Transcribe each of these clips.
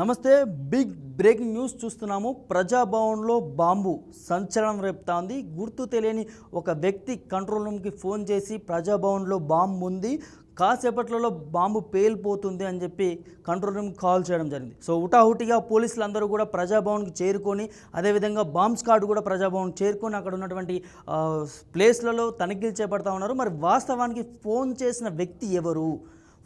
నమస్తే big breaking news చూస్తున్నాము. ప్రజాభవన్లో bomb సంచలనం రేపుతోంది. గుర్తు తెలియని ఒక వ్యక్తి కంట్రోల్ రూమ్కి ఫోన్ చేసి ప్రజాభవన్లో బాంబు ఉంది కాసేపట్లలో బాంబు పేలిపోతుంది అని చెప్పి కంట్రోల్ రూమ్కి కాల్ చేయడం జరిగింది. సో హుటాహుటిగా పోలీసులు అందరూ కూడా ప్రజాభవన్కి చేరుకొని అదేవిధంగా బాంబ్ స్క్వాడ్ కూడా ప్రజాభవన్ చేరుకొని అక్కడ ఉన్నటువంటి ప్లేస్లలో తనిఖీలు చేపడతా ఉన్నారు. మరి వాస్తవానికి ఫోన్ చేసిన వ్యక్తి ఎవరు?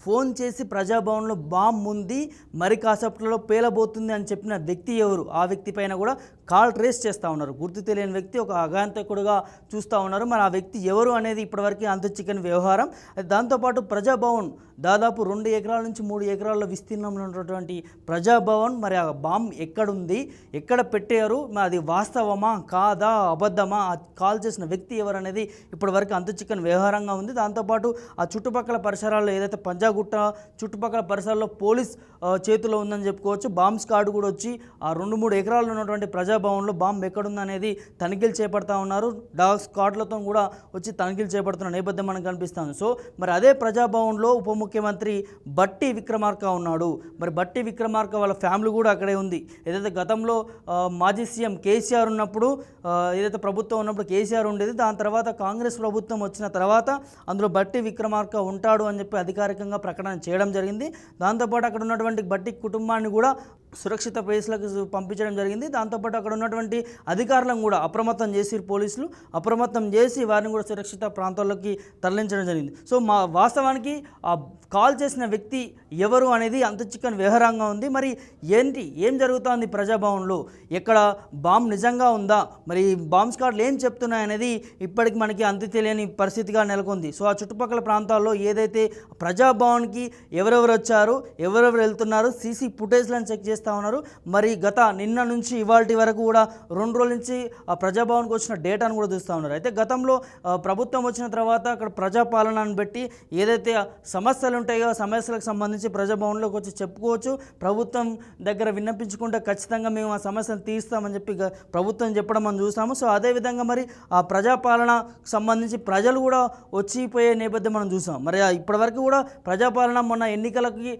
ఫోన్ చేసి ప్రజాభవన్లో బాంబు ఉంది మరి కాసేపట్లో పేలబోతుంది అని చెప్పిన వ్యక్తి ఎవరు? ఆ వ్యక్తి పైన కూడా కాల్ ట్రేస్ చేస్తూ ఉన్నారు. గుర్తు తెలియని వ్యక్తి ఒక అగాంతకుడుగా చూస్తూ ఉన్నారు. మరి ఆ వ్యక్తి ఎవరు అనేది ఇప్పటివరకు అంత చిక్కని వ్యవహారం. అది దాంతోపాటు ప్రజాభవన్ దాదాపు రెండు ఎకరాల నుంచి మూడు ఎకరాల విస్తీర్ణంలో ఉన్నటువంటి ప్రజాభవన్ మరి ఆ బాంబ్ ఎక్కడుంది? ఎక్కడ పెట్టారు? మరి అది వాస్తవమా? కాదా? అబద్ధమా? ఆ కాల్ చేసిన వ్యక్తి ఎవరు అనేది ఇప్పటివరకు అంత చిక్కని వ్యవహారంగా ఉంది. దాంతోపాటు ఆ చుట్టుపక్కల పరిసరాల్లో ఏదైతే పంజాగుట్ట చుట్టుపక్కల పరిసరాల్లో పోలీస్ చేతిలో ఉందని చెప్పుకోవచ్చు. బాంబ్ స్క్వాడ్ కూడా వచ్చి ఆ రెండు మూడు ఎకరాల్లో ఉన్నటువంటి ప్రజాభవన్లో బాంబు ఎక్కడుందనేది తనిఖీలు చేపడతా ఉన్నారు. డాగ్ స్కాట్లతో కూడా వచ్చి తనిఖీలు చేపడుతున్న నేపథ్యం మనకు కనిపిస్తుంది. సో మరి అదే ప్రజాభవన్లో ఉప ముఖ్యమంత్రి బట్టి విక్రమార్క ఉన్నాడు. మరి బట్టి విక్రమార్క వాళ్ళ ఫ్యామిలీ కూడా అక్కడే ఉంది. ఏదైతే గతంలో మాజీ సీఎం కేసీఆర్ ఉన్నప్పుడు ఏదైతే ప్రభుత్వం ఉన్నప్పుడు కేసీఆర్ ఉండేది దాని తర్వాత కాంగ్రెస్ ప్రభుత్వం వచ్చిన తర్వాత అందులో బట్టి విక్రమార్క ఉంటాడు అని చెప్పి అధికారికంగా ప్రకటన చేయడం జరిగింది. దాంతోపాటు అక్కడ ఉన్నటువంటి బట్టి కుటుంబాన్ని కూడా సురక్షిత ప్లేస్లకు పంపించడం జరిగింది. దాంతోపాటు అక్కడ ఉన్నటువంటి అధికారులను కూడా అప్రమత్తం చేసి పోలీసులు. అప్రమత్తం చేసి వారిని కూడా సురక్షిత ప్రాంతాల్లోకి తరలించడం జరిగింది. సో మా వాస్తవానికి ఆ కాల్ చేసిన వ్యక్తి ఎవరు అనేది అంత చిక్కని వ్యవహారంగా ఉంది. మరి ఏంటి ఏం జరుగుతోంది ప్రజాభవన్లో? ఎక్కడ బాంబ్ నిజంగా ఉందా? మరి బాంబ్ స్కాడ్లు ఏం చెప్తున్నాయి అనేది ఇప్పటికి మనకి అంత తెలియని పరిస్థితిగా నెలకొంది. సో ఆ చుట్టుపక్కల ప్రాంతాల్లో ఏదైతే ప్రజాభవన్కి ఎవరెవరు వచ్చారు ఎవరెవరు వెళ్తున్నారు సీసీ ఫుటేజ్లను చెక్ చేస్తే ఉన్నారు. మరి గత నిన్న నుంచి ఇవాళ వరకు కూడా రెండు రోజుల నుంచి ఆ ప్రజాభవన్కి వచ్చిన డేటాను కూడా చూస్తూ ఉన్నారు. అయితే గతంలో ప్రభుత్వం వచ్చిన తర్వాత అక్కడ ప్రజాపాలనను బట్టి ఏదైతే సమస్యలు ఉంటాయో సమస్యలకు సంబంధించి ప్రజాభవన్లోకి వచ్చి చెప్పుకోవచ్చు. ప్రభుత్వం దగ్గర విన్నపించుకుంటే ఖచ్చితంగా మేము ఆ సమస్యను తీరుస్తామని చెప్పి ప్రభుత్వం చెప్పడం మనం చూసాము సో అదేవిధంగా మరి ఆ ప్రజాపాలన సంబంధించి ప్రజలు కూడా వచ్చిపోయే నేపథ్యం మనం చూసాం మరి ఇప్పటివరకు కూడా ప్రజాపాలన మొన్న ఎన్నికలకి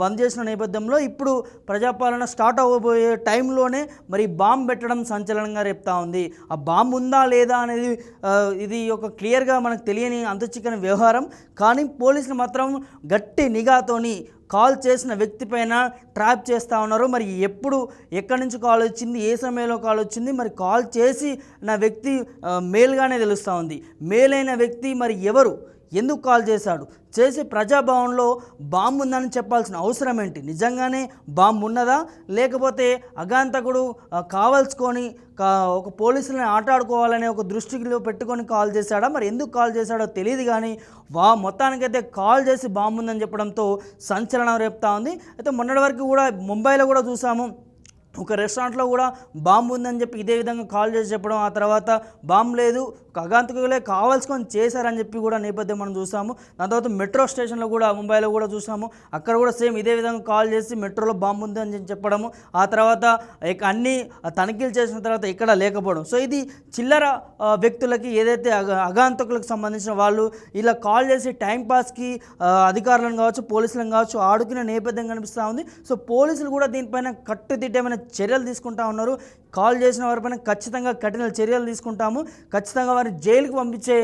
బంద్ చేసిన నేపథ్యంలో ఇప్పుడు ప్రజాపాలన స్టార్ట్ అవ్వబోయే టైంలోనే మరి బాంబు పెట్టడం సంచలనంగా రేపుతా ఉంది. ఆ బాంబు ఉందా లేదా అనేది ఇది ఒక క్లియర్గా మనకు తెలియని అంతుచిక్కని వ్యవహారం. కానీ పోలీసులు మాత్రం గట్టి నిఘాతోని కాల్ చేసిన వ్యక్తి పైన ట్రాప్ చేస్తూ ఉన్నారు. మరి ఎప్పుడు ఎక్కడి నుంచి కాల్ వచ్చింది ఏ సమయంలో కాల్ వచ్చింది మరి కాల్ చేసి నా వ్యక్తి మేల్గానే తెలుస్తూ ఉంది. మేలైన వ్యక్తి మరి ఎవరు? ఎందుకు కాల్ చేశాడు? చేసి ప్రజాభవన్లో బాంబు ఉందని చెప్పాల్సిన అవసరం ఏంటి? నిజంగానే బాంబు ఉన్నదా లేకపోతే అగాంతకుడు ఆ, కావాల్సుకొని కా- ఒక పోలీసులను ఆటాడుకోవాలనే ఒక దృష్టిలో పెట్టుకొని కాల్ చేశాడా? మరి ఎందుకు కాల్ చేశాడో తెలియదు కానీ వా మొత్తానికైతే కాల్ చేసి బాంబు ఉందని చెప్పడంతో సంచలనం రేపుతా ఉంది. అయితే మొన్నటి వరకు కూడా ముంబైలో కూడా చూసాము. ఒక రెస్టారెంట్లో కూడా బాంబు ఉందని చెప్పి ఇదే విధంగా కాల్ చేసి చెప్పడం ఆ తర్వాత బాంబు లేదు ఒక అగాంతకులే కావాల్సుకొని చేశారని చెప్పి కూడా నేపథ్యం మనం చూసాము దాని తర్వాత మెట్రో స్టేషన్లో కూడా ముంబైలో కూడా చూసాము అక్కడ కూడా సేమ్ ఇదే విధంగా కాల్ చేసి మెట్రోలో బాంబు ఉంది అని చెప్పడము. ఆ తర్వాత ఇక అన్ని తనిఖీలు చేసిన తర్వాత ఇక్కడ లేకపోవడం. సో ఇది చిల్లర వ్యక్తులకి ఏదైతే అగ అగాంతకులకు సంబంధించిన వాళ్ళు ఇలా కాల్ చేసి టైంపాస్కి అధికారులను కావచ్చు పోలీసులను కావచ్చు ఆడుకునే నేపథ్యం కనిపిస్తూ ఉంది. సో పోలీసులు కూడా దీనిపైన కట్టుదిట్టమైన చర్యలు తీసుకుంటా ఉన్నారు. కాల్ చేసిన వారిపైన ఖచ్చితంగా కఠిన చర్యలు తీసుకుంటాము. ఖచ్చితంగా వారిని జైలుకి పంపించే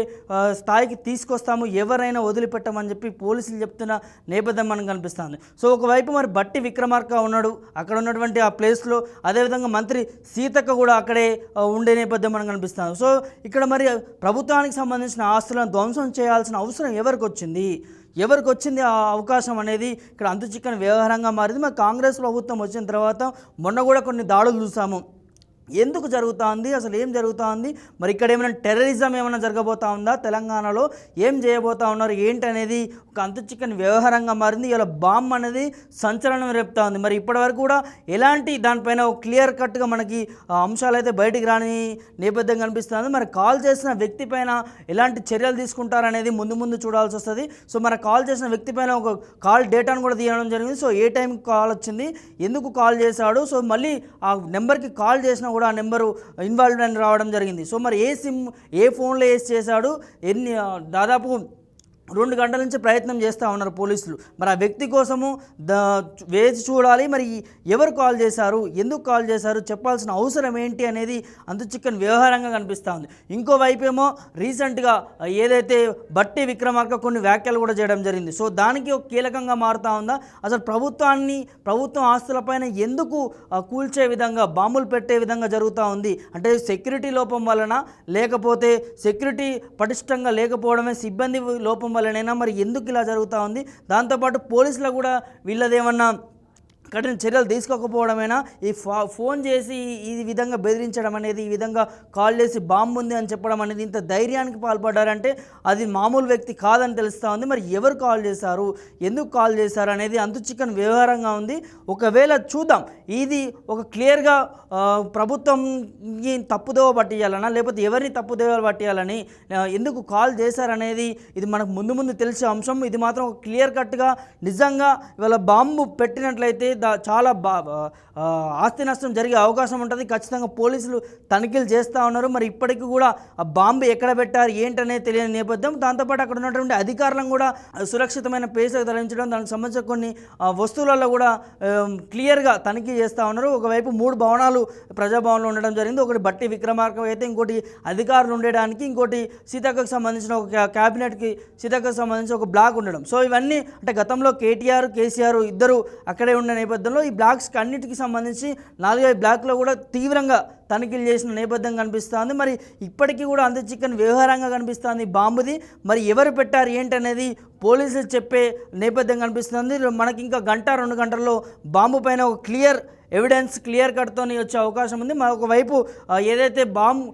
స్థాయికి తీసుకొస్తాము ఎవరైనా వదిలిపెట్టమని చెప్పి పోలీసులు చెప్తున్న నేపథ్యం మనకు కనిపిస్తుంది. సో ఒకవైపు మరి బట్టి విక్రమార్క ఉన్నాడు అక్కడ ఉన్నటువంటి ఆ ప్లేస్లో అదేవిధంగా మంత్రి సీతక్క కూడా అక్కడే ఉండే నేపథ్యం మనకు కనిపిస్తుంది. సో ఇక్కడ మరి ప్రభుత్వానికి సంబంధించిన ఆస్తులను ధ్వంసం చేయాల్సిన అవసరం ఎవరికి వచ్చింది ఎవరికి వచ్చింది ఆ అవకాశం అనేది ఇక్కడ అంతు చిక్కని వ్యవహారంగా మారింది. మరి కాంగ్రెస్ ప్రభుత్వం వచ్చిన తర్వాత మొన్న కూడా కొన్ని దాడులు చూసాము. ఎందుకు జరుగుతోంది? అసలు ఏం జరుగుతోంది? మరి ఇక్కడ ఏమైనా టెర్రరిజం ఏమైనా జరగబోతా ఉందా? తెలంగాణలో ఏం చేయబోతా ఉన్నారు? ఏంటి అనేది ఒక అంతు చిక్కని వ్యవహారంగా మారింది. ఇలా బాంబ్ అనేది సంచలనం రేపుతా ఉంది మరి ఇప్పటివరకు కూడా ఎలాంటి దానిపైన ఒక క్లియర్ కట్గా మనకి ఆ అంశాలు అయితే బయటికి రాని నేపథ్యం కనిపిస్తుంది. మరి కాల్ చేసిన వ్యక్తి పైన ఎలాంటి చర్యలు తీసుకుంటారనేది ముందు ముందు చూడాల్సి వస్తుంది. సో మరి కాల్ చేసిన వ్యక్తి పైన ఒక కాల్ డేటాను కూడా తీయడం జరిగింది. సో ఏ టైంకి కాల్ వచ్చింది? ఎందుకు కాల్ చేశాడు? సో మళ్ళీ ఆ నెంబర్కి కాల్ చేసిన కూడా ఆ నెంబరు ఇన్వాల్వ్మెంట్ రావడం జరిగింది. సో మరి ఏ సిమ్ ఏ ఫోన్లో వేసి చేశాడు? ఎన్ని దాదాపు రెండు గంటల నుంచి ప్రయత్నం చేస్తూ ఉన్నారు పోలీసులు. మరి ఆ వ్యక్తి కోసము ద వేచి చూడాలి. మరి ఎవరు కాల్ చేశారు? ఎందుకు కాల్ చేశారు? చెప్పాల్సిన అవసరం ఏంటి అనేది అంత చిక్కని వ్యవహారంగా కనిపిస్తూ ఉంది. ఇంకో ఏమో రీసెంట్గా ఏదైతే బట్టి విక్రమార్క కొన్ని వ్యాఖ్యలు కూడా చేయడం జరిగింది. సో దానికి ఒక కీలకంగా మారుతూ ఉందా? అసలు ప్రభుత్వాన్ని ప్రభుత్వం ఆస్తులపైన ఎందుకు కూల్చే విధంగా బాంబులు పెట్టే విధంగా జరుగుతూ ఉంది? అంటే సెక్యూరిటీ లోపం వలన లేకపోతే సెక్యూరిటీ పటిష్టంగా లేకపోవడమే సిబ్బంది లోపం వల్లనైనా మరి ఎందుకు ఇలా జరుగుతూ ఉంది? దాంతోపాటు పోలీసులు కూడా వీళ్ళదేమన్నా కఠిన చర్యలు తీసుకోకపోవడమేనా ఈ ఫో ఫోన్ చేసి ఈ విధంగా బెదిరించడం అనేది ఈ విధంగా కాల్ చేసి బాంబు ఉంది అని చెప్పడం అనేది ఇంత ధైర్యానికి పాల్పడ్డారంటే అది మామూలు వ్యక్తి కాదని తెలుస్తూ ఉంది. మరి ఎవరు కాల్ చేశారు? ఎందుకు కాల్ చేశారు అనేది అంతు చిక్కని వ్యవహారంగా ఉంది. ఒకవేళ చూద్దాం. ఇది ఒక క్లియర్గా ప్రభుత్వం ప్రభుత్వంకి తప్పుదోవ పట్టియాలనా? లేకపోతే ఎవరిని తప్పుదోవ పట్టియాలని ఎందుకు కాల్ చేశారనేది ఇది మనకు ముందు ముందు తెలిసే అంశం. ఇది మాత్రం క్లియర్ కట్గా నిజంగా ఇవాళ బాంబు పెట్టినట్లయితే చాలా బా ఆస్తి నష్టం జరిగే అవకాశం ఉంటుంది. ఖచ్చితంగా పోలీసులు తనిఖీలు చేస్తూ ఉన్నారు. మరి ఇప్పటికీ కూడా ఆ బాంబు ఎక్కడ పెట్టారు ఏంటనేది తెలియని నేపథ్యం. దాంతోపాటు అక్కడ ఉన్నటువంటి అధికారులను కూడా సురక్షితమైన ప్లేస్లకు తరలించడం దానికి సంబంధించిన కొన్ని వస్తువులలో కూడా క్లియర్గా తనిఖీ చేస్తూ ఉన్నారు. ఒకవైపు మూడు భవనాలు ప్రజాభవన్లో ఉండడం జరిగింది. ఒకటి బట్టి విక్రమార్కం అయితే ఇంకోటి అధికారులు ఉండడానికి ఇంకోటి సీతక్కకు సంబంధించిన ఒక క్యాబినెట్కి సీతక్కకు సంబంధించిన ఒక బ్లాక్ ఉండడం. సో ఇవన్నీ అంటే గతంలో కేటీఆర్ కేసీఆర్ ఇద్దరు అక్కడే ఉన్న నేపథ్యంలో ఈ బ్లాక్స్కి అన్నిటికీ సంబంధించి నాలుగైదు బ్లాక్లో కూడా తీవ్రంగా తనిఖీలు చేసిన నేపథ్యం కనిపిస్తుంది. మరి ఇప్పటికీ కూడా అంత చిక్కని వ్యవహారంగా కనిపిస్తుంది బాంబుది. మరి ఎవరు పెట్టారు ఏంటనేది పోలీసులు చెప్పే నేపథ్యం కనిపిస్తుంది. మనకి ఇంకా గంట రెండు గంటల్లో బాంబు పైన ఒక క్లియర్ ఎవిడెన్స్ క్లియర్ కట్తోని వచ్చే అవకాశం ఉంది. మరొక వైపు ఏదైతే బాంబు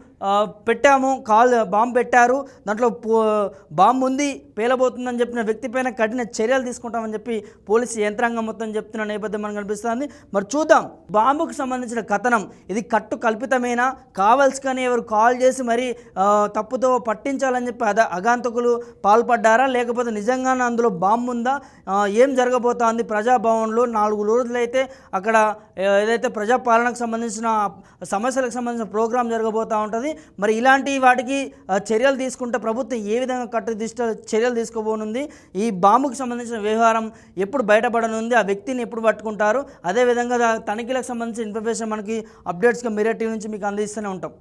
పెట్టాము కాల్ బాంబు పెట్టారు. దాంట్లో పో- బాంబు ఉంది పేలబోతుందని చెప్పిన వ్యక్తి పైన కఠిన చర్యలు తీసుకుంటామని చెప్పి పోలీసు యంత్రాంగం మొత్తం చెప్తున్న నేపథ్యం మనకు కనిపిస్తుంది. మరి చూద్దాం. బాంబుకు సంబంధించిన కథనం. ఇది కట్టు కల్పితమేనా? కావాల్సుకని ఎవరు కాల్ చేసి మరి తప్పుతో పట్టించాలని చెప్పి అద అగాంతకులు పాల్పడ్డారా? లేకపోతే నిజంగానే అందులో బాంబు ఉందా? ఏం జరగబోతోంది? ప్రజాభవన్లో నాలుగు రోజులైతే అక్కడ ఏదైతే ప్రజాపాలనకు సంబంధించిన సమస్యలకు సంబంధించిన ప్రోగ్రాం జరగబోతూ ఉంటుంది. మరి ఇలాంటి వాటికి చర్యలు తీసుకుంటే ప్రభుత్వం ఏ విధంగా కట్టుదిష్ట చర్యలు తీసుకోబోనుంది? ఈ బాంబుకు సంబంధించిన వ్యవహారం ఎప్పుడు బయటపడనుంది? ఆ వ్యక్తిని ఎప్పుడు పట్టుకుంటారు? అదేవిధంగా తనిఖీలకు సంబంధించిన ఇన్ఫర్మేషన్ మనకి అప్డేట్స్గా మీరే టీవీ నుంచి మీకు అందిస్తూనే ఉంటాం.